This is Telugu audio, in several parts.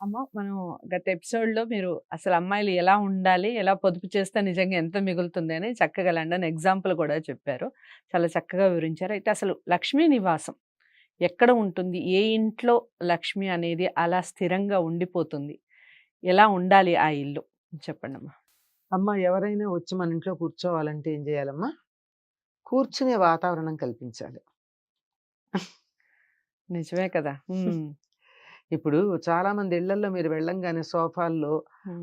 అమ్మ! మనం గత ఎపిసోడ్లో మీరు అసలు అమ్మాయిలు ఎలా ఉండాలి ఎలా పొదుపు చేస్తే నిజంగా ఎంత మిగులుతుంది అని చక్కగా లండన్ ఎగ్జాంపుల్ కూడా చెప్పారు. చాలా చక్కగా వివరించారు. అయితే అసలు లక్ష్మీ నివాసం ఎక్కడ ఉంటుంది? ఏ ఇంట్లో లక్ష్మి అనేది అలా స్థిరంగా ఉండిపోతుంది? ఎలా ఉండాలి ఆ ఇల్లు? చెప్పండి అమ్మా అమ్మ ఎవరైనా వచ్చి మన ఇంట్లో కూర్చోవాలంటే ఏం చేయాలమ్మా? కూర్చునే వాతావరణం కల్పించాలి. నిజమే కదా! ఇప్పుడు చాలా మంది ఇళ్ళలో మీరు వెళ్ళంగానే సోఫాల్లో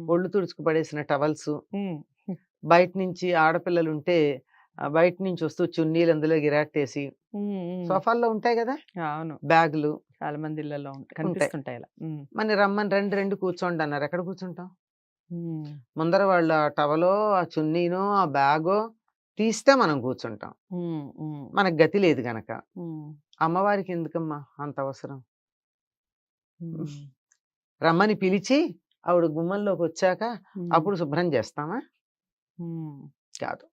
ఒళ్ళు తుడుచుకు పడేసిన టవల్స్ బయట నుంచి ఆడపిల్లలు ఉంటే బయట నుంచి వస్తూ చున్నీలు అందులో గిరాట్టేసి ఉమ్. సోఫాల్లో ఉంటాయి కదా? అవును. బ్యాగులు చాలా మంది ఇళ్ళలో ఉంటాయి. కనిపిస్తుంటాయి మన రమ్మని రెండు రెండు కూర్చోండి అన్నారు. ఎక్కడ కూర్చుంటాం ముందర వాళ్ళు ఆ టవలో ఆ చున్నీనో ఆ బ్యాగో తీస్తే మనం కూర్చుంటాం. మనకు గతి లేదు గనక. అమ్మవారికి ఎందుకమ్మా అంత అవసరం? రమ్మని పిలిచి ఆవిడ గుమ్మంలోకి వచ్చాక అప్పుడు శుభ్రం చేస్తామా? కాదు.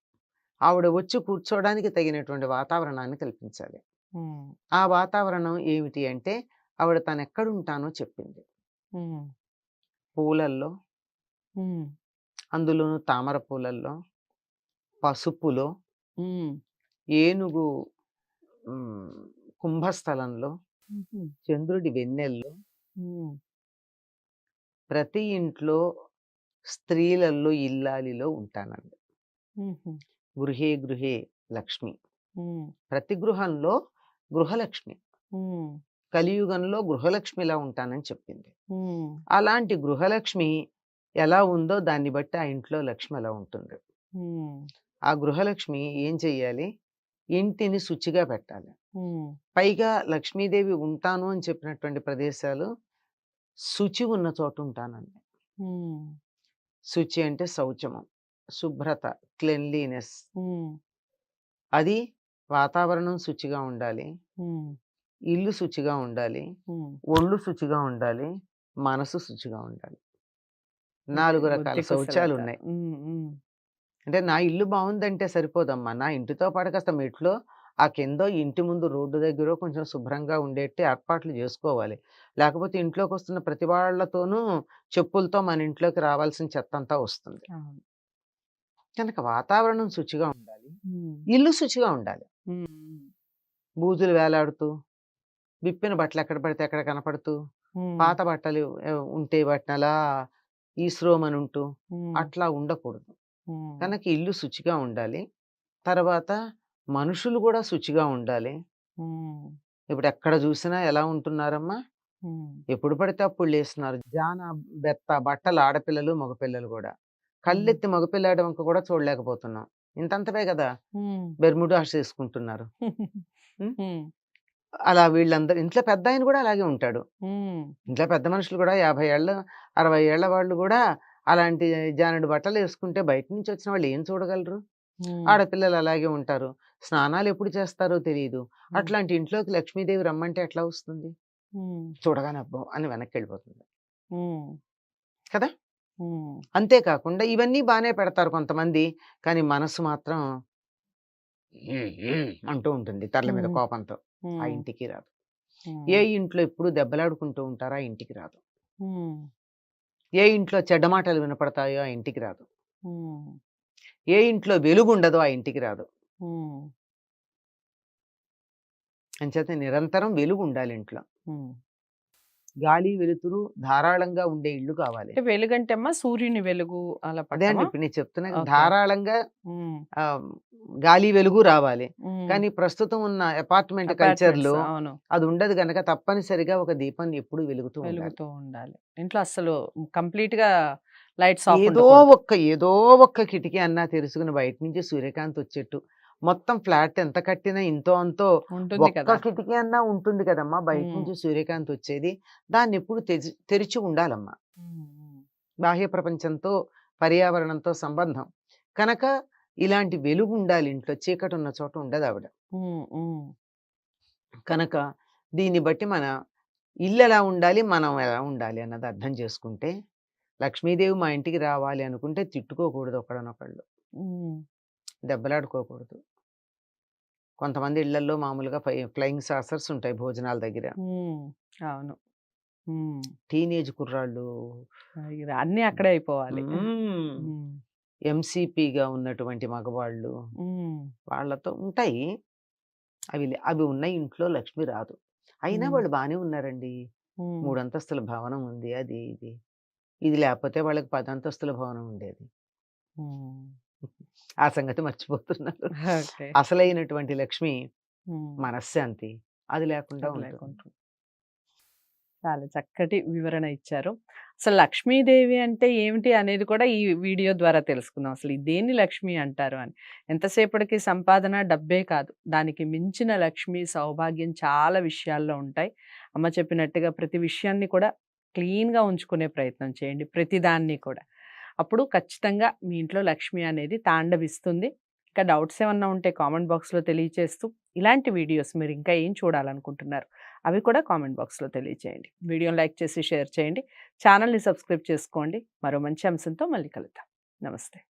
ఆవిడ వచ్చి కూర్చోవడానికి తగినటువంటి వాతావరణాన్ని కల్పించాలి. ఆ వాతావరణం ఏమిటి అంటే ఆవిడ తను ఎక్కడుంటానో చెప్పింది పూలల్లో అందులోను తామర పూలల్లో పసుపులో ఏనుగు కుంభస్థలంలో చంద్రుడి వెన్నెల్లో ప్రతి ఇంట్లో స్త్రీలలో ఇల్లాలిలో ఉంటానండి. గృహే గృహే లక్ష్మి. ప్రతి గృహంలో గృహలక్ష్మి. కలియుగంలో గృహలక్ష్మిలా ఉంటానని చెప్పింది. అలాంటి గృహలక్ష్మి ఎలా ఉందో దాన్ని బట్టి ఆ ఇంట్లో లక్ష్మి ఎలా ఉంటుంది ఆ గృహలక్ష్మి ఏం చెయ్యాలి? ఇంటిని శుచిగా పెట్టాలి. పైగా లక్ష్మీదేవి ఉంటాను అని చెప్పినటువంటి ప్రదేశాలు శుచి ఉన్న చోట ఉంటానండి. శుచి అంటే శౌచము శుభ్రత క్లెన్లీనెస్. అది వాతావరణం శుచిగా ఉండాలి. ఇల్లు శుచిగా ఉండాలి. ఒళ్ళు శుచిగా ఉండాలి. మనసు శుచిగా ఉండాలి. నాలుగు రకాల. శౌచాలు ఉన్నాయి. అంటే నా ఇల్లు బాగుందంటే సరిపోదమ్మా. నా ఇంటితో పాటు కాస్త మెట్లో ఆ కిందో ఇంటి ముందు రోడ్డు దగ్గర కొంచెం శుభ్రంగా ఉండేట్టు ఏర్పాట్లు చేసుకోవాలి. లేకపోతే ఇంట్లోకి వస్తున్న ప్రతి వాళ్ళతోనూ చెప్పులతో మన ఇంట్లోకి రావాల్సిన చెత్త అంతా వస్తుంది. కనుక వాతావరణం శుచిగా ఉండాలి. ఇల్లు శుచిగా ఉండాలి. బూజులు వేలాడుతూ విప్పిన బట్టలు ఎక్కడ పడితే ఎక్కడ కనపడుతూ పాత బట్టలు ఉంటే వాటిని అలా ఈశ్రోమని ఉంటూ అట్లా ఉండకూడదు. కనుక ఇల్లు శుచిగా ఉండాలి. తర్వాత మనుషులు కూడా శుచిగా ఉండాలి. ఇప్పుడు ఎక్కడ చూసినా ఎలా ఉంటున్నారమ్మా? ఎప్పుడు పడితే అప్పుడు లేస్తున్నారు. జాన బెత్త బట్టలు ఆడపిల్లలు మగపిల్లలు కూడా. కళ్ళెత్తి మగపిల్లాడి వంక కూడా చూడలేకపోతున్నాం. ఇంతంతవే కదా బెర్ముడు ఆశ వేసుకుంటున్నారు ఉమ్, అలా వీళ్ళందరూ ఇంట్లో పెద్ద ఆయన కూడా అలాగే ఉంటాడు. ఇంట్లో పెద్ద మనుషులు కూడా యాభై ఏళ్ళ అరవై ఏళ్ళ వాళ్ళు కూడా అలాంటి జానడు బట్టలు వేసుకుంటే బయట నుంచి వచ్చిన వాళ్ళు ఏం చూడగలరు? ఆడపిల్లలు అలాగే ఉంటారు. స్నానాలు ఎప్పుడు చేస్తారో తెలియదు అట్లాంటి ఇంట్లోకి లక్ష్మీదేవి రమ్మంటే ఎట్లా వస్తుంది? చూడగానే అబ్బో అని వెనక్కి వెళ్ళిపోతుంది కదా? అంతేకాకుండా ఇవన్నీ బాగానే పెడతారు కొంతమంది. కానీ మనసు మాత్రం అంటూ ఉంటుంది తరల మీద కోపంతో. ఆ ఇంటికి రాదు. ఏ ఇంట్లో ఎప్పుడు దెబ్బలాడుకుంటూ ఉంటారో ఆ ఇంటికి రాదు. ఏ ఇంట్లో చెడ్డ మాటలు వినపడతాయో ఆ ఇంటికి రాదు. ఏ ఇంట్లో వెలుగు ఉండదో ఆ ఇంటికి రాదు. ఉమ్, అంచేత నిరంతరం వెలుగు ఉండాలి ఇంట్లో. గాలి వెలుతురు ధారాళంగా ఉండే ఇల్లు కావాలి. అంటే వెలుగంటే అమ్మా సూర్యుని వెలుగు అలా అదే అండి ఇప్పుడు నేను చెప్తున్నా. ధారాళంగా గాలి వెలుగు రావాలి. కానీ ప్రస్తుతం ఉన్న అపార్ట్మెంట్ కల్చర్లో అది ఉండదు గనక తప్పనిసరిగా ఒక దీపం ఎప్పుడు వెలుగుతూ వెలుగుతూ ఉండాలి. ఇంట్లో అసలు కంప్లీట్గా లైట్స్ ఏదో ఒక్క ఏదో ఒక్క కిటికీ అన్నా తెరుచుకుని బయట నుంచి సూర్యకాంతి వచ్చేట్టు మొత్తం ఫ్లాట్ ఎంత కట్టినా ఇంతో అంతో ఒక్క కిటికీ అన్నా ఉంటుంది కదమ్మా. బయట. నుంచి సూర్యకాంతి వచ్చేది. దాన్ని ఎప్పుడు తెరిచి తెరిచి ఉండాలమ్మా. బాహ్య ప్రపంచంతో పర్యావరణంతో సంబంధం. కనుక ఇలాంటి వెలుగు ఉండాలి ఇంట్లో చీకటి ఉన్న చోట ఉండదు ఆవిడ. కనుక దీన్ని బట్టి మన ఇల్లు ఎలా ఉండాలి మనం ఎలా ఉండాలి అన్నది అర్థం చేసుకుంటే లక్ష్మీదేవి మా ఇంటికి రావాలి అనుకుంటే తిట్టుకోకూడదు ఒకడనొకళ్ళు దెబ్బలాడుకోకూడదు. కొంతమంది ఇళ్ళలో మామూలుగా ఫ్లయింగ్ సాసర్స్ ఉంటాయి భోజనాల దగ్గర అవును. టీనేజ్ కుర్రాళ్ళు. అన్నీ అక్కడే అయిపోవాలి. ఎంసీపీగా ఉన్నటువంటి మగవాళ్ళు. వాళ్ళతో ఉంటాయి. అవి అవి ఉన్న ఇంట్లో లక్ష్మి రాదు. అయినా. వాళ్ళు బానే ఉన్నారండి. 3 అంతస్తుల భవనం ఉంది. అది ఇది. ఇది లేకపోతే వాళ్ళకి 10 అంతస్తుల భవనం ఉండేది. ఆ సంగతి మర్చిపోతున్నారు. అసలైనటువంటి లక్ష్మి. మనశ్శాంతి. అది లేకుండా ఉంటుంది. చాలా చక్కటి వివరణ ఇచ్చారు. అసలు లక్ష్మీదేవి అంటే ఏమిటి అనేది కూడా ఈ వీడియో ద్వారా తెలుసుకుందాం. అసలు దేన్ని లక్ష్మి అంటారు అని. ఎంతసేపటికి సంపాదన డబ్బే కాదు. దానికి మించిన లక్ష్మి, సౌభాగ్యం చాలా విషయాల్లో ఉంటాయి. అమ్మ చెప్పినట్టుగా ప్రతి విషయాన్ని కూడా క్లీన్‌గా ఉంచుకునే ప్రయత్నం చేయండి. ప్రతిదాన్ని కూడా. అప్పుడు ఖచ్చితంగా మీ ఇంట్లో లక్ష్మి అనేది తాండవిస్తుంది. ఇంకా డౌట్స్ ఏమన్నా ఉంటే కామెంట్ బాక్స్‌లో తెలియచేస్తూ ఇలాంటి వీడియోస్ మీరు ఇంకా ఏం చూడాలనుకుంటున్నారు? అవి కూడా కామెంట్ బాక్స్‌లో తెలియచేయండి. వీడియోని లైక్ చేసి షేర్ చేయండి. ఛానల్ని సబ్స్క్రైబ్ చేసుకోండి. మరో మంచి అంశంతో మళ్ళీ కలుద్దాం. నమస్తే.